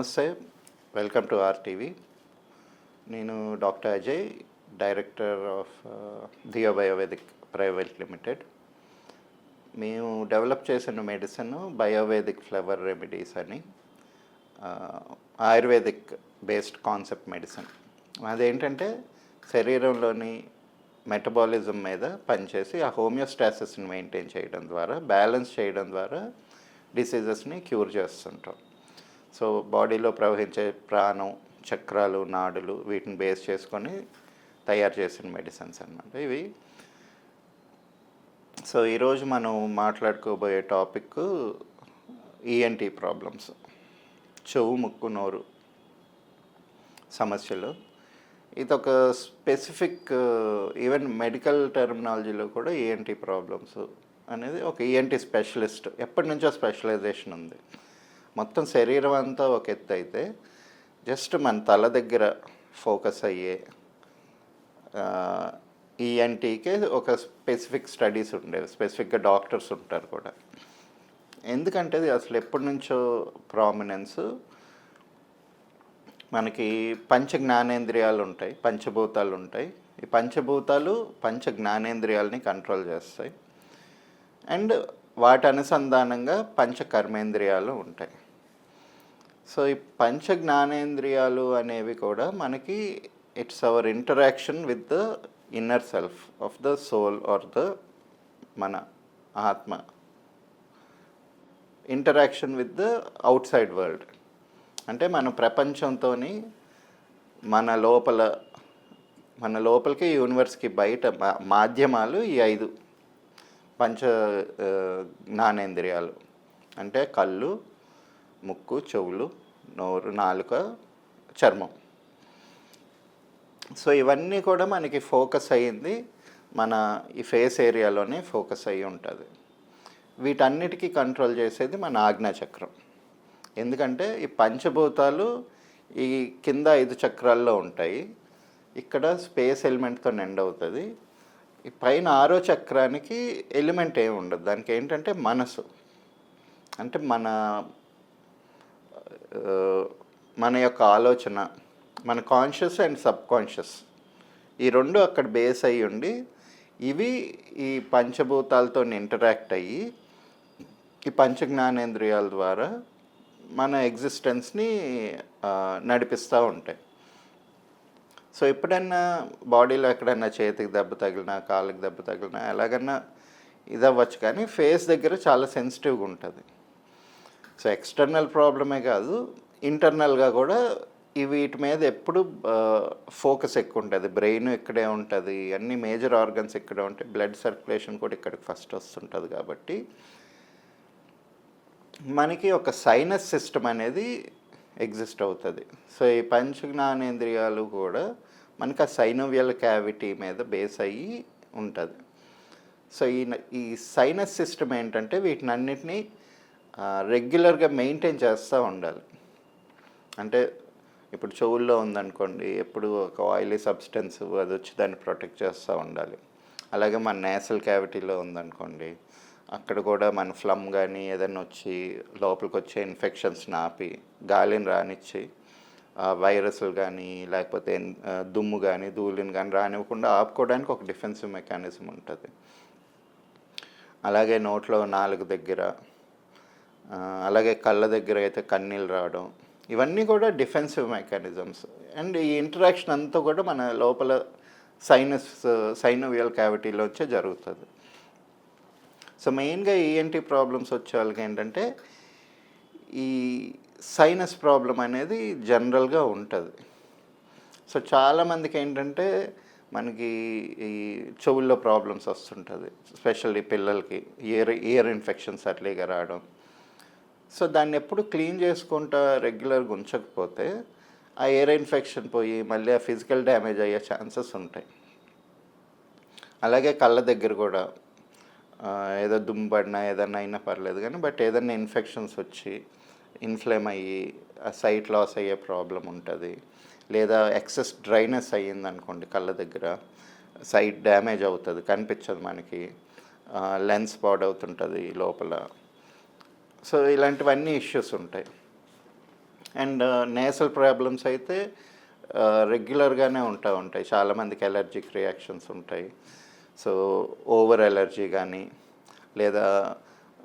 నమస్తే. Welcome to RTV నేను doctor Ajay director of the Biovedic private limited. మేము develop చేసిన మెడిసిన్ బయోవేదిక్ ఫ్లవర్ రెమెడీస్ అని ఆయుర్వేదిక్ బేస్డ్ కాన్సెప్ట్ మెడిసిన్. అదేంటంటే శరీరంలోని మెటబాలిజం మీద పనిచేసి ఆ హోమియోస్టాసిస్ని మెయింటైన్ చేయడం ద్వారా బ్యాలెన్స్ చేయడం ద్వారా డిసీజెస్ని క్యూర్ చేస్తుంటాం. సో బాడీలో ప్రవహించే ప్రాణం చక్రాలు నాడులు వీటిని బేస్ చేసుకొని తయారు చేసిన మెడిసిన్స్ అనమాట ఇవి. సో ఈరోజు మనం మాట్లాడుకోబోయే టాపిక్ ఈఎన్టీ ప్రాబ్లమ్స్ చెవు ముక్కు నోరు సమస్యలు. ఇది ఒక స్పెసిఫిక్ ఈవెన్ మెడికల్ టెర్మినాలజీలో కూడా ఈఎన్టీ ప్రాబ్లమ్స్ అనేది ఒక ఈఎన్టీ స్పెషలిస్ట్ ఎప్పటి నుంచో స్పెషలైజేషన్ ఉంది. మొత్తం శరీరం అంతా ఒక ఎత్తు అయితే జస్ట్ మన తల దగ్గర ఫోకస్ అయ్యే ఈఎన్టీకే ఒక స్పెసిఫిక్ స్టడీస్ ఉండేవి స్పెసిఫిక్గా డాక్టర్స్ ఉంటారు కూడా. ఎందుకంటే అసలు ఎప్పటి నుంచో ప్రామినెన్స్ మనకి పంచ జ్ఞానేంద్రియాలు ఉంటాయి పంచభూతాలు ఉంటాయి. ఈ పంచభూతాలు పంచ జ్ఞానేంద్రియాలని కంట్రోల్ చేస్తాయి. అండ్ వాటి అనుసంధానంగా పంచ కర్మేంద్రియాలు ఉంటాయి. సో ఈ పంచ జ్ఞానేంద్రియాలు అనేవి కూడా మనకి it's our interaction with the inner self of the soul or the మన ఆత్మ. Interaction with the outside world. అంటే మన ప్రపంచంతో మన లోపల మన లోపలికి యూనివర్స్కి బయట మా- మాధ్యమాలు ఈ ఐదు. పంచ జ్ఞానేంద్రియాలు. అంటే కళ్ళు ముక్కు చెవులు నోరు నాలుక చర్మం. సో ఇవన్నీ కూడా మనకి ఫోకస్ అయ్యింది మన ఈ ఫేస్ ఏరియాలోనే ఫోకస్ అయ్యి ఉంటుంది. వీటన్నిటికీ కంట్రోల్ చేసేది మన ఆజ్ఞాచక్రం. ఎందుకంటే ఈ పంచభూతాలు ఈ కింద ఐదు చక్రాల్లో ఉంటాయి. ఇక్కడ స్పేస్ ఎలిమెంట్తో ఎండ్ అవుతుంది ఈ పైన ఆరో చక్రానికి ఎలిమెంట్ ఏమి ఉండదు. దానికి ఏంటంటే మనసు. అంటే మన మన యొక్క ఆలోచన మన కాన్షియస్ అండ్ సబ్ కాన్షియస్ ఈ రెండు అక్కడ బేస్ అయ్యి ఉండి ఇవి ఈ పంచభూతాలతో ఇంటరాక్ట్ అయ్యి ఈ పంచ జ్ఞానేంద్రియాల ద్వారా మన ఎగ్జిస్టెన్స్ని నడిపిస్తూ ఉంటాయి. సో ఎప్పుడైనా బాడీలో ఎక్కడైనా చేతికి దెబ్బ తగిలినా కాళ్ళకి దెబ్బ తగిలినా ఎలాగన్నా ఇది అవ్వచ్చు. కానీ ఫేస్ దగ్గర చాలా సెన్సిటివ్గా ఉంటుంది. సో ఎక్స్టర్నల్ ప్రాబ్లమే కాదు ఇంటర్నల్గా కూడా వీటి మీద ఎప్పుడు ఫోకస్ ఎక్కువ ఉంటుంది. బ్రెయిన్ ఇక్కడే ఉంటుంది అన్ని మేజర్ ఆర్గన్స్ ఇక్కడే ఉంటాయి. బ్లడ్ సర్క్యులేషన్ కూడా ఇక్కడికి ఫస్ట్ వస్తుంటుంది కాబట్టి మనకి ఒక సైనస్ సిస్టమ్ అనేది ఎగ్జిస్ట్ అవుతుంది. సో ఈ పంచ జ్ఞానేంద్రియాలు కూడా మనకి ఆ సైనోవియల్ క్యావిటీ మీద బేస్ అయ్యి ఉంటుంది. సో ఈ ఈ సైనస్ సిస్టమ్ ఏంటంటే వీటిని అన్నిటినీ రెగ్యులర్గా మెయింటైన్ చేస్తూ ఉండాలి. అంటే ఇప్పుడు చెవుల్లో ఉందనుకోండి ఎప్పుడు ఒక ఆయిలీ సబ్స్టెన్స్ అది వచ్చి దాన్ని ప్రొటెక్ట్ చేస్తూ ఉండాలి. అలాగే మన నేసల్ క్యావిటీలో ఉందనుకోండి అక్కడ కూడా మన ఫ్లమ్ కానీ ఏదైనా వచ్చి లోపలికి వచ్చే ఇన్ఫెక్షన్స్ని ఆపి గాలిని రానిచ్చి వైరస్లు కానీ లేకపోతే దుమ్ము కానీ ధూళిని కానీ రానివ్వకుండా ఆపుకోవడానికి ఒక డిఫెన్సివ్ మెకానిజం ఉంటుంది. అలాగే నోట్లో నాలుగు దగ్గర అలాగే కళ్ళ దగ్గర అయితే కన్నీళ్ళు రావడం ఇవన్నీ కూడా డిఫెన్సివ్ మెకానిజమ్స్ అండ్ ఈ ఇంటరాక్షన్ అంతా కూడా మన లోపల సైనస్ సైనోవియల్ క్యావిటీలోంచే జరుగుతుంది. సో మెయిన్గా ఈఎన్టీ ప్రాబ్లమ్స్ వచ్చే వాళ్ళకి ఏంటంటే ఈ సైనస్ ప్రాబ్లం అనేది జనరల్గా ఉంటుంది. సో చాలామందికి ఏంటంటే మనకి ఈ చెవుల్లో ప్రాబ్లమ్స్ వస్తుంటుంది. స్పెషల్లీ పిల్లలకి ఇయర్ ఇయర్ ఇన్ఫెక్షన్స్ అట్లీగా రావడం. సో దాన్ని ఎప్పుడు క్లీన్ చేసుకుంటా రెగ్యులర్గా ఉంచకపోతే ఆ ఎయిర్ ఇన్ఫెక్షన్ పోయి మళ్ళీ ఆ ఫిజికల్ డ్యామేజ్ అయ్యే ఛాన్సెస్ ఉంటాయి. అలాగే కళ్ళ దగ్గర కూడా ఏదో దుమ్ము పడినా ఏదన్నా అయినా పర్లేదు కానీ బట్ ఏదన్నా ఇన్ఫెక్షన్స్ వచ్చి ఇన్ఫ్లేమ్ అయ్యి ఆ సైట్ లాస్ అయ్యే ప్రాబ్లం ఉంటుంది. లేదా ఎక్సెస్ డ్రైనెస్ అయ్యింది అనుకోండి కళ్ళ దగ్గర సైట్ డ్యామేజ్ అవుతుంది కనిపించదు మనకి. లెన్స్ పాడవుతుంటుంది లోపల. సో ఇలాంటివన్నీ ఇష్యూస్ ఉంటాయి. అండ్ నేసల్ ప్రాబ్లమ్స్ అయితే uh, రెగ్యులర్గానే ఉంటా ఉంటాయి. చాలామందికి ఎలర్జిక్ రియాక్షన్స్ ఉంటాయి. సో ఓవర్ ఎలర్జీ కానీ లేదా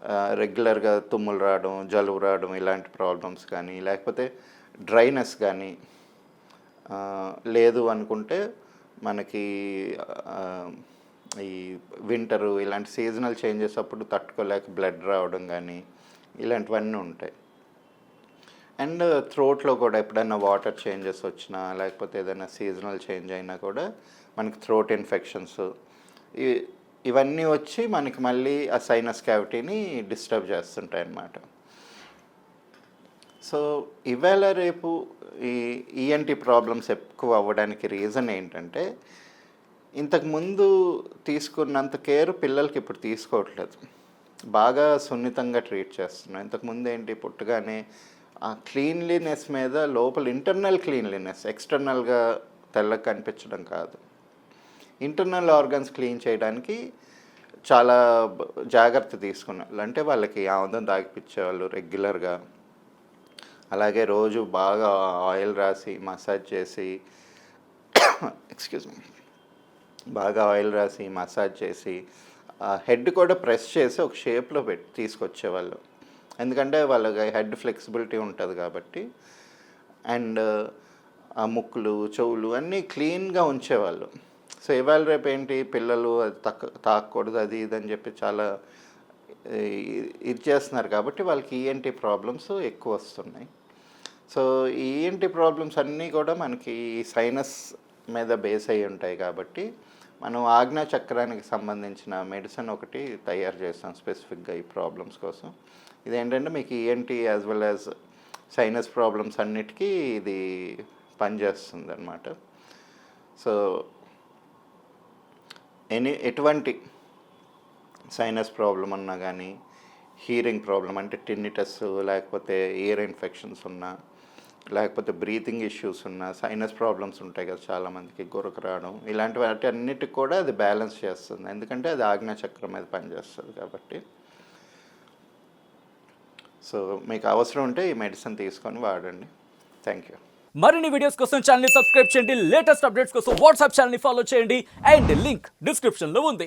uh, రెగ్యులర్గా తుమ్ములు రావడం జలుబు రావడం ఇలాంటి ప్రాబ్లమ్స్ కానీ లేకపోతే డ్రైనెస్ కానీ uh, లేదు అనుకుంటే మనకి ఈ వింటరు ఇలాంటి సీజనల్ చేంజెస్ అప్పుడు తట్టుకోలేక బ్లడ్ రావడం కానీ ఇలాంటివన్నీ ఉంటాయి. అండ్ థ్రోట్లో కూడా ఎప్పుడైనా వాటర్ చేంజెస్ వచ్చినా లేకపోతే ఏదైనా సీజనల్ చేంజ్ అయినా కూడా మనకి థ్రోట్ ఇన్ఫెక్షన్స్ ఇవన్నీ వచ్చి మనకి మళ్ళీ ఆ సైనస్ క్యావిటీని డిస్టర్బ్ చేస్తుంటాయి అన్నమాట సో ఇవాళ రేపు ఈ ఈఎన్టీ ప్రాబ్లమ్స్ ఎక్కువ అవ్వడానికి రీజన్ ఏంటంటే ఇంతకుముందు తీసుకున్నంత కేర్ పిల్లలకి ఇప్పుడు తీసుకోవట్లేదు. బాగా సున్నితంగా ట్రీట్ చేస్తున్నాం ఇంతకుముందు ఏంటి పుట్టగానే ఆ క్లీన్లీనెస్ మీద లోపల ఇంటర్నల్ క్లీన్లీనెస్ ఎక్స్టర్నల్గా తెల్లగా కనిపించడం కాదు. ఇంటర్నల్ ఆర్గన్స్ క్లీన్ చేయడానికి చాలా జాగ్రత్త తీసుకున్నారు. అంటే వాళ్ళకి ఆముదం తాగిపించేవాళ్ళు రెగ్యులర్గా. అలాగే రోజు బాగా ఆయిల్ రాసి మసాజ్ చేసి ఎక్స్క్యూజ్ మీ బాగా ఆయిల్ రాసి మసాజ్ చేసి హెడ్ కూడా ప్రెస్ చేసి ఒక షేప్లో పెట్టి తీసుకొచ్చేవాళ్ళు. ఎందుకంటే వాళ్ళకి హెడ్ ఫ్లెక్సిబిలిటీ ఉంటుంది కాబట్టి. అండ్ ఆ ముక్కులు చెవులు అన్నీ క్లీన్గా ఉంచేవాళ్ళు. సో ఇవాళ రేపు ఏంటి? పిల్లలు అది తక్క తాకూడదు అది ఇది అని చెప్పి చాలా ఇది చేస్తున్నారు కాబట్టి వాళ్ళకి ఈఎన్టీ ప్రాబ్లమ్స్ ఎక్కువ వస్తున్నాయి. సో ఈఎన్టీ ప్రాబ్లమ్స్ అన్నీ కూడా మనకి సైనస్ మీద బేస్ అయి ఉంటాయి కాబట్టి మనం ఆజ్ఞా చక్రానికి సంబంధించిన మెడిసిన్ ఒకటి తయారు చేస్తాం స్పెసిఫిక్గా ఈ ప్రాబ్లమ్స్ కోసం. ఇదేంటంటే మీకు ENT as well as sinus problems అన్నిటికీ ఇది పనిచేస్తుంది అనమాట సో ఎనీ ఎటువంటి సైనస్ ప్రాబ్లం ఉన్నా కానీ హీరింగ్ ప్రాబ్లం అంటే టిన్నిటస్ లేకపోతే ఇయర్ ఇన్ఫెక్షన్స్ ఉన్నా లేకపోతే బ్రీతింగ్ ఇష్యూస్ ఉన్న సైనస్ ప్రాబ్లమ్స్ ఉంటాయి కదా చాలామందికి గురకు రావడం ఇలాంటి వాటి అన్నిటికి కూడా అది బ్యాలెన్స్ చేస్తుంది. ఎందుకంటే అది ఆజ్ఞా చక్రం మీద పనిచేస్తుంది కాబట్టి. సో మీకు అవసరం ఉంటే ఈ మెడిసిన్ తీసుకొని వాడండి. థ్యాంక్ యూ మరిన్ని వీడియోస్ కోసం ఛానల్ సబ్స్క్రైబ్ చేయండి. లేటెస్ట్ అప్డేట్స్ కోసం వాట్సాప్ ఛానల్ని ఫాలో చేయండి. అండ్ లింక్ డిస్క్రిప్షన్లో ఉంది.